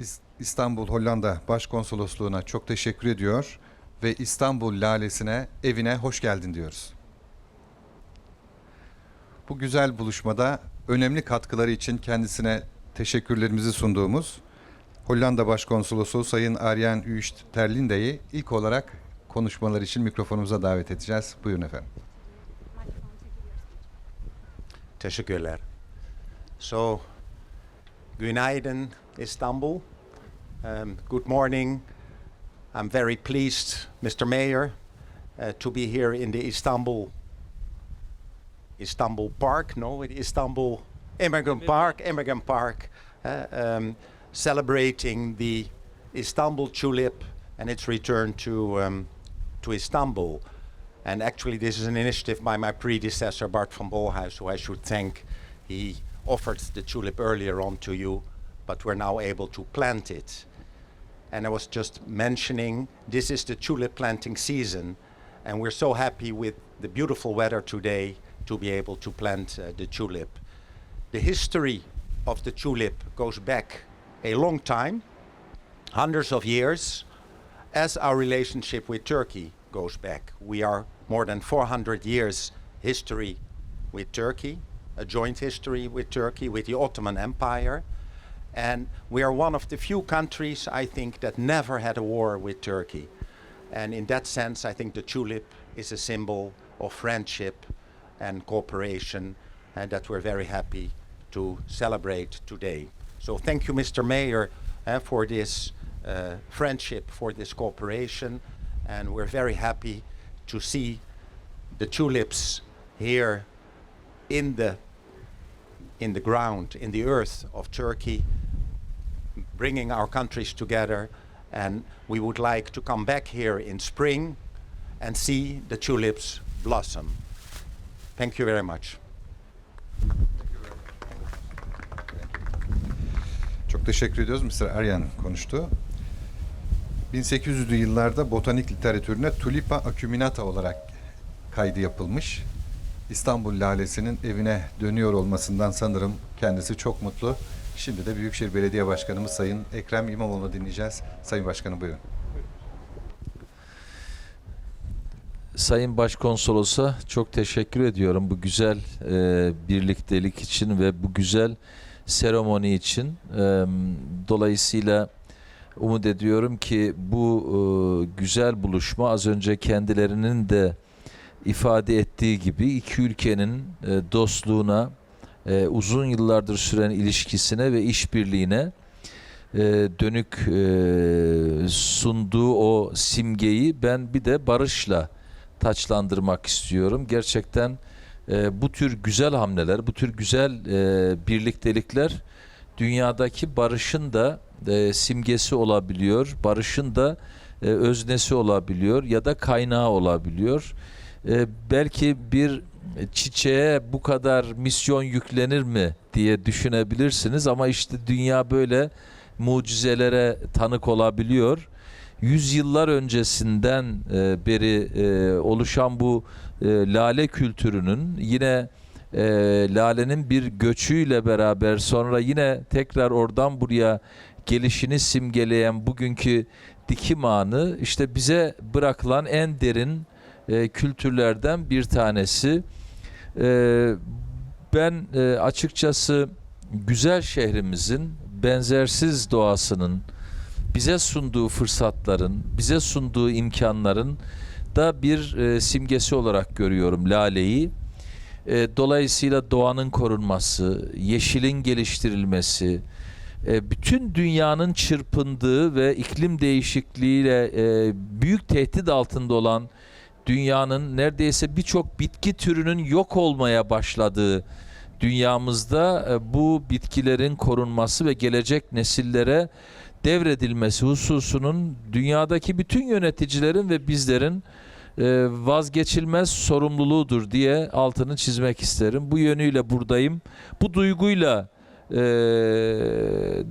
İs- İstanbul Hollanda Başkonsolosluğu'na çok teşekkür ediyor ve İstanbul Lalesi'ne evine hoş geldin diyoruz. Bu güzel buluşmada önemli katkıları için kendisine teşekkürlerimizi sunduğumuz Hollanda Başkonsolosu Sayın Arjen Üst Terlinde'yi ilk olarak konuşmalar için mikrofonumuza davet edeceğiz. Buyurun efendim. Teşekkürler. So, günaydın Istanbul. Um, good morning. I'm very pleased, Mr. Mayor, uh, to be here in the Istanbul Istanbul Park. No, it Istanbul Immigrant Park, Immigrant Park, uh, um, celebrating the Istanbul tulip and its return to um, to Istanbul. And actually, this is an initiative by my predecessor, Bart van Bolhuis, who I should thank. He offered the tulip earlier on to you, but we're now able to plant it. And I was just mentioning this is the tulip planting season, and we're so happy with the beautiful weather today to be able to plant uh, the tulip. The history of the tulip goes back a long time, hundreds of years, as our relationship with Turkey goes back. We are more than 400 years history with Turkey, a joint history with Turkey, with the Ottoman Empire. And we are one of the few countries, I think, that never had a war with Turkey. And in that sense, I think the tulip is a symbol of friendship and cooperation, and that we're very happy to celebrate today. So thank you, Mr. Mayor, uh, for this uh, friendship, for this cooperation, and we're very happy to see the tulips here in the in the ground, in the earth of Turkey, bringing our countries together. And we would like to come back here in spring and see the tulips blossom. Thank you very much. Çok teşekkür ediyoruz. Mr. Aryan konuştu. 1800'lü yıllarda botanik literatürüne Tulipa acuminata olarak kaydı yapılmış. İstanbul Lalesi'nin evine dönüyor olmasından sanırım kendisi çok mutlu. Şimdi de Büyükşehir Belediye Başkanımız Sayın Ekrem İmamoğlu'nu dinleyeceğiz. Sayın Başkanım buyurun. Sayın Başkonsolos'a çok teşekkür ediyorum bu güzel e, birliktelik için ve bu güzel seremoni için. E, dolayısıyla umut ediyorum ki bu e, güzel buluşma az önce kendilerinin de ifade ettiği gibi iki ülkenin e, dostluğuna, e, uzun yıllardır süren ilişkisine ve işbirliğine e, dönük sunduğu o simgeyi ben bir de barışla taçlandırmak istiyorum. Gerçekten bu tür güzel hamleler, bu tür güzel birliktelikler dünyadaki barışın da simgesi olabiliyor, barışın da öznesi olabiliyor ya da kaynağı olabiliyor. E, belki bir çiçeğe bu kadar misyon yüklenir mi diye düşünebilirsiniz ama işte dünya böyle mucizelere tanık olabiliyor. Yüzyıllar öncesinden e, beri e, oluşan bu e, lale kültürünün yine e, lalenin bir göçüyle beraber sonra yine tekrar oradan buraya gelişini simgeleyen bugünkü dikim anı işte bize bırakılan en derin e, kültürlerden bir tanesi. E, ben e, açıkçası güzel şehrimizin benzersiz doğasının bize sunduğu fırsatların, bize sunduğu imkanların da bir e, simgesi olarak görüyorum Lale'yi. E, dolayısıyla doğanın korunması, yeşilin geliştirilmesi, e, bütün dünyanın çırpındığı ve iklim değişikliğiyle e, büyük tehdit altında olan dünyanın neredeyse birçok bitki türünün yok olmaya başladığı dünyamızda e, bu bitkilerin korunması ve gelecek nesillere devredilmesi hususunun dünyadaki bütün yöneticilerin ve bizlerin e, vazgeçilmez sorumluluğudur diye altını çizmek isterim. Bu yönüyle buradayım. Bu duyguyla e,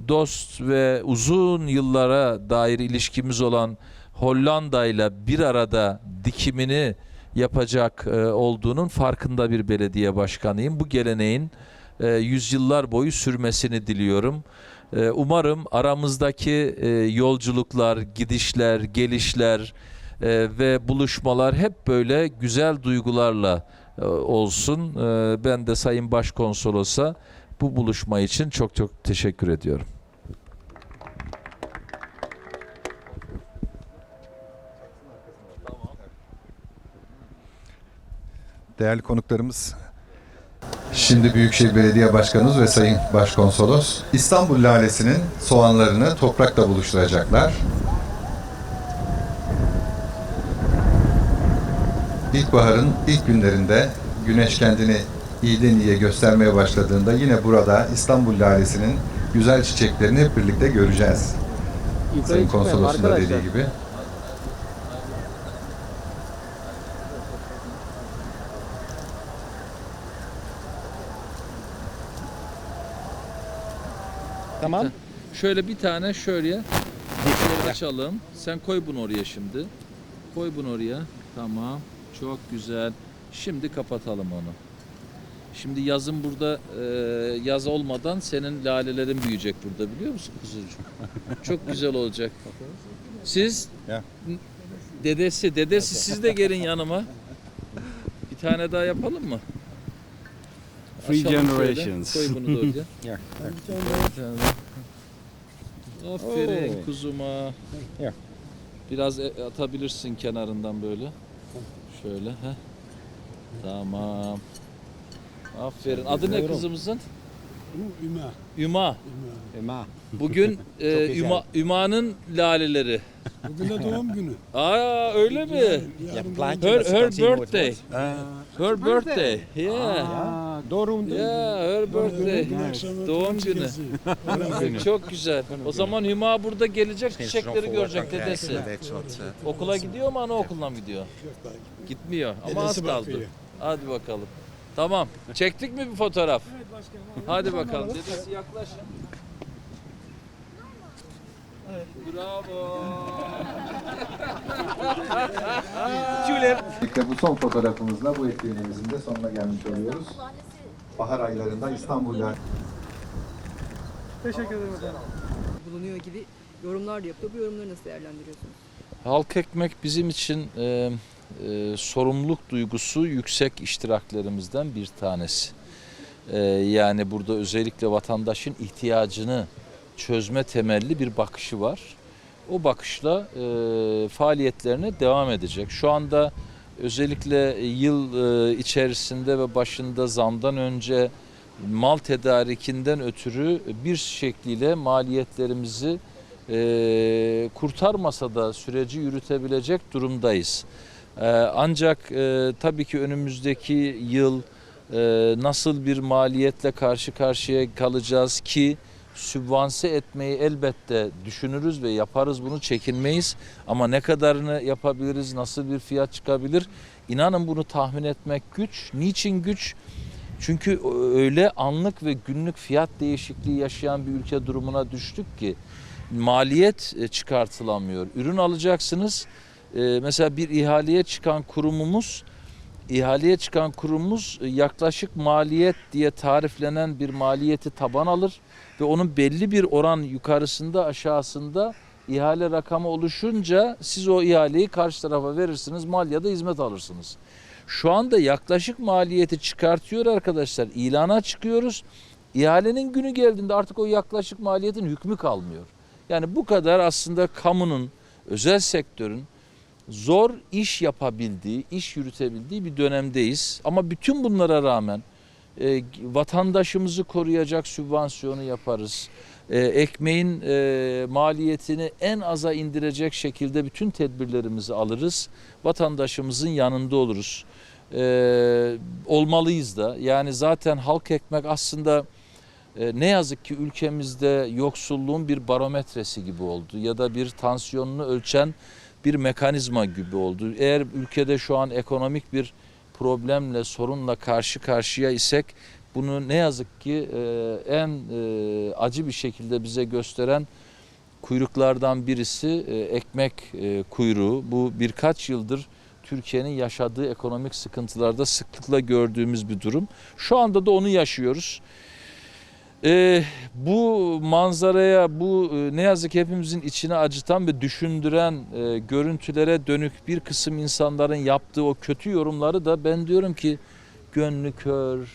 dost ve uzun yıllara dair ilişkimiz olan Hollanda ile bir arada dikimini yapacak e, olduğunun farkında bir belediye başkanıyım. Bu geleneğin e, yüzyıllar boyu sürmesini diliyorum. Ee, umarım aramızdaki e, yolculuklar, gidişler, gelişler e, ve buluşmalar hep böyle güzel duygularla e, olsun. E, ben de Sayın Başkonsolos'a bu buluşma için çok çok teşekkür ediyorum. Değerli konuklarımız, şimdi Büyükşehir Belediye Başkanımız ve Sayın Başkonsolos İstanbul lalesinin soğanlarını toprakla buluşturacaklar. İlkbaharın ilk günlerinde güneş kendini iyiden iyiye göstermeye başladığında yine burada İstanbul lalesinin güzel çiçeklerini hep birlikte göreceğiz. Sayın Konsolosun da dediği gibi. Tamam. Şöyle bir tane şöyle şöyle açalım. Sen koy bunu oraya şimdi. Koy bunu oraya. Tamam. Çok güzel. Şimdi kapatalım onu. Şimdi yazın burada e, yaz olmadan senin lalelerin büyüyecek burada biliyor musun kuzucuğum? Çok güzel olacak. Siz Ya. dedesi, dedesi siz de gelin yanıma. Bir tane daha yapalım mı? Three şöyle. generations. Koy bunu da oraya. Yeah. Bir tane daha. Aferin Oo. kuzuma. Ya. Biraz e- atabilirsin kenarından böyle. Şöyle. Heh. Tamam. Aferin. Adı ne kızımızın? Üma. Üma. Emma. Bugün e, güzel. Üma, Üma'nın laleleri. Bugün de doğum günü. Aa öyle mi? Yarın doğum. Her, ze her birthday. Her birthday. Yeah. Doorroemde. Yeah, her birthday. Doğum günü. Çok güzel. O zaman Hüma burada gelecek çiçekleri görecek dedesi. Okula gidiyor mu anaokuluna mı gidiyor? Gitmiyor ama az kaldı. Hadi bakalım. Tamam. Çektik mi bir fotoğraf? Hadi bakalım. Dedesi yaklaşın. Bravo. Birlikte bu son fotoğrafımızla bu etkinliğimizin de sonuna gelmiş oluyoruz. Bahar aylarında İstanbul'da bulunuyor gibi yorumlar da yapıyor. Bu yorumları nasıl değerlendiriyorsunuz? Halk ekmek bizim için e, e, sorumluluk duygusu yüksek iştiraklerimizden bir tanesi. E, yani burada özellikle vatandaşın ihtiyacını çözme temelli bir bakışı var. O bakışla e, faaliyetlerine devam edecek. Şu anda özellikle yıl e, içerisinde ve başında zamdan önce mal tedarikinden ötürü bir şekliyle maliyetlerimizi e, kurtarmasa da süreci yürütebilecek durumdayız. E, ancak e, tabii ki önümüzdeki yıl e, nasıl bir maliyetle karşı karşıya kalacağız ki sübvanse etmeyi elbette düşünürüz ve yaparız bunu çekinmeyiz. Ama ne kadarını yapabiliriz, nasıl bir fiyat çıkabilir? İnanın bunu tahmin etmek güç. Niçin güç? Çünkü öyle anlık ve günlük fiyat değişikliği yaşayan bir ülke durumuna düştük ki maliyet e, çıkartılamıyor. Ürün alacaksınız. E, Mesela bir ihaleye çıkan kurumumuz ihaleye çıkan kurumumuz e, yaklaşık maliyet diye tariflenen bir maliyeti taban alır ve onun belli bir oran yukarısında aşağısında ihale rakamı oluşunca siz o ihaleyi karşı tarafa verirsiniz mal ya da hizmet alırsınız. Şu anda yaklaşık maliyeti çıkartıyor arkadaşlar. İlana çıkıyoruz. İhalenin günü geldiğinde artık o yaklaşık maliyetin hükmü kalmıyor. Yani bu kadar aslında kamunun, özel sektörün zor iş yapabildiği, iş yürütebildiği bir dönemdeyiz. Ama bütün bunlara rağmen e, vatandaşımızı koruyacak sübvansiyonu yaparız. E, ekmeğin e, maliyetini en aza indirecek şekilde bütün tedbirlerimizi alırız. Vatandaşımızın yanında oluruz. E, olmalıyız da. Yani zaten halk ekmek aslında e, ne yazık ki ülkemizde yoksulluğun bir barometresi gibi oldu ya da bir tansiyonunu ölçen bir mekanizma gibi oldu. Eğer ülkede şu an ekonomik bir problemle, sorunla karşı karşıya isek bunu ne yazık ki e, en e, acı bir şekilde bize gösteren kuyruklardan birisi e, ekmek e, kuyruğu. Bu birkaç yıldır Türkiye'nin yaşadığı ekonomik sıkıntılarda sıklıkla gördüğümüz bir durum. Şu anda da onu yaşıyoruz. Ee, bu manzaraya, bu e, ne yazık ki hepimizin içine acıtan ve düşündüren e, görüntülere dönük bir kısım insanların yaptığı o kötü yorumları da ben diyorum ki gönlü kör,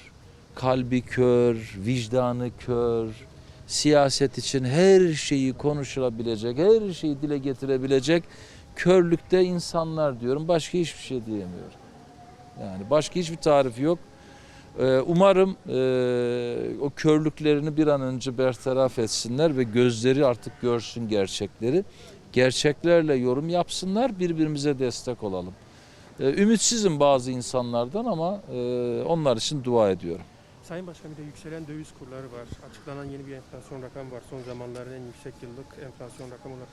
kalbi kör, vicdanı kör, siyaset için her şeyi konuşulabilecek, her şeyi dile getirebilecek körlükte insanlar diyorum. Başka hiçbir şey diyemiyorum. Yani başka hiçbir tarif yok. Ee, Umarım e, o körlüklerini bir an önce bertaraf etsinler ve gözleri artık görsün gerçekleri. Gerçeklerle yorum yapsınlar, birbirimize destek olalım. Ee, Ümitsizim bazı insanlardan ama e, onlar için dua ediyorum. Sayın Başkan bir de yükselen döviz kurları var. Açıklanan yeni bir enflasyon rakamı var. Son zamanların en yüksek yıllık enflasyon rakamı olarak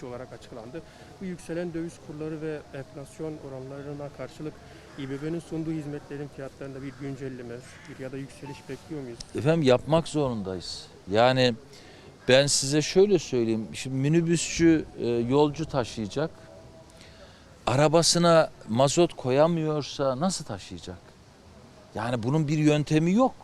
%21.3 olarak açıklandı. Bu yükselen döviz kurları ve enflasyon oranlarına karşılık İBB'nin sunduğu hizmetlerin fiyatlarında bir güncelleme bir ya da yükseliş bekliyor muyuz? Efendim yapmak zorundayız. Yani ben size şöyle söyleyeyim. Şimdi minibüsçü e, yolcu taşıyacak. Arabasına mazot koyamıyorsa nasıl taşıyacak? Yani bunun bir yöntemi yok.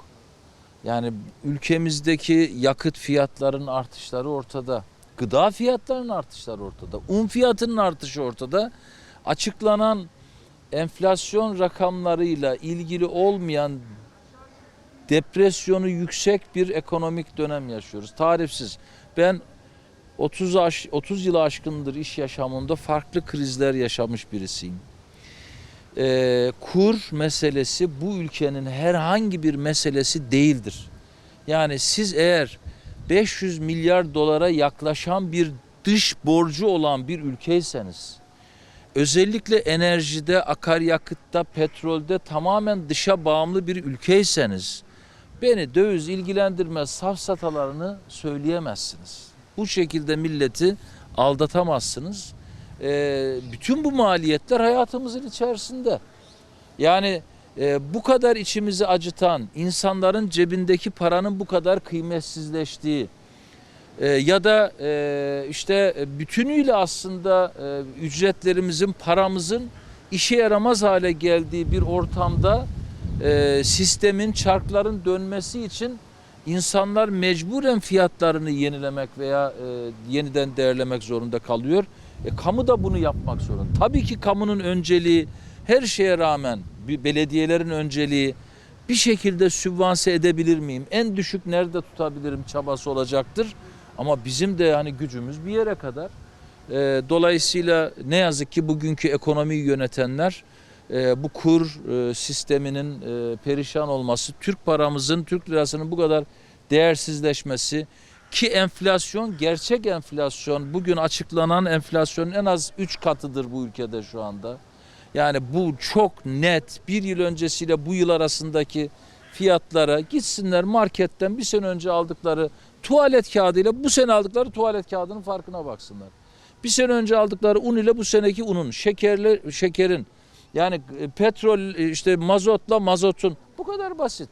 Yani ülkemizdeki yakıt fiyatlarının artışları ortada. Gıda fiyatlarının artışları ortada. Un fiyatının artışı ortada. Açıklanan enflasyon rakamlarıyla ilgili olmayan depresyonu yüksek bir ekonomik dönem yaşıyoruz. Tarifsiz. Ben 30 aş 30 yılı aşkındır iş yaşamında farklı krizler yaşamış birisiyim. Ee, kur meselesi bu ülkenin herhangi bir meselesi değildir. Yani siz eğer 500 milyar dolara yaklaşan bir dış borcu olan bir ülkeyseniz özellikle enerjide, akaryakıtta, petrolde tamamen dışa bağımlı bir ülkeyseniz beni döviz ilgilendirmez safsatalarını söyleyemezsiniz. Bu şekilde milleti aldatamazsınız. Ee, bütün bu maliyetler hayatımızın içerisinde. Yani e, bu kadar içimizi acıtan, insanların cebindeki paranın bu kadar kıymetsizleştiği e, ya da e, işte bütünüyle aslında e, ücretlerimizin, paramızın işe yaramaz hale geldiği bir ortamda e, sistemin, çarkların dönmesi için insanlar mecburen fiyatlarını yenilemek veya e, yeniden değerlemek zorunda kalıyor. E, kamu da bunu yapmak zorunda. Tabii ki kamunun önceliği her şeye rağmen bir belediyelerin önceliği bir şekilde sübvanse edebilir miyim? En düşük nerede tutabilirim çabası olacaktır. Ama bizim de yani gücümüz bir yere kadar. E, dolayısıyla ne yazık ki bugünkü ekonomiyi yönetenler e, bu kur e, sisteminin e, perişan olması, Türk paramızın, Türk lirasının bu kadar değersizleşmesi ki enflasyon, gerçek enflasyon bugün açıklanan enflasyonun en az 3 katıdır bu ülkede şu anda. Yani bu çok net bir yıl öncesiyle bu yıl arasındaki fiyatlara gitsinler marketten bir sene önce aldıkları tuvalet kağıdıyla bu sene aldıkları tuvalet kağıdının farkına baksınlar. Bir sene önce aldıkları un ile bu seneki unun, şekerli şekerin yani e, petrol e, işte mazotla mazotun bu kadar basit.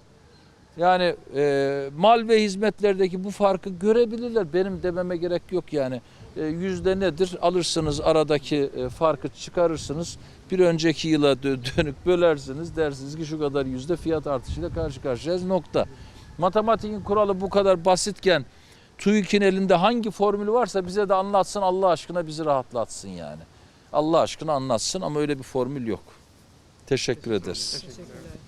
Yani e, mal ve hizmetlerdeki bu farkı görebilirler. Benim dememe gerek yok yani. E, yüzde nedir? Alırsınız aradaki e, farkı çıkarırsınız. Bir önceki yıla dö- dönük bölersiniz. Dersiniz ki şu kadar yüzde fiyat artışıyla karşı karşıyayız nokta. Matematiğin kuralı bu kadar basitken TÜİK'in elinde hangi formülü varsa bize de anlatsın Allah aşkına bizi rahatlatsın yani. Allah aşkına anlatsın ama öyle bir formül yok. Teşekkür ederiz. Teşekkürler.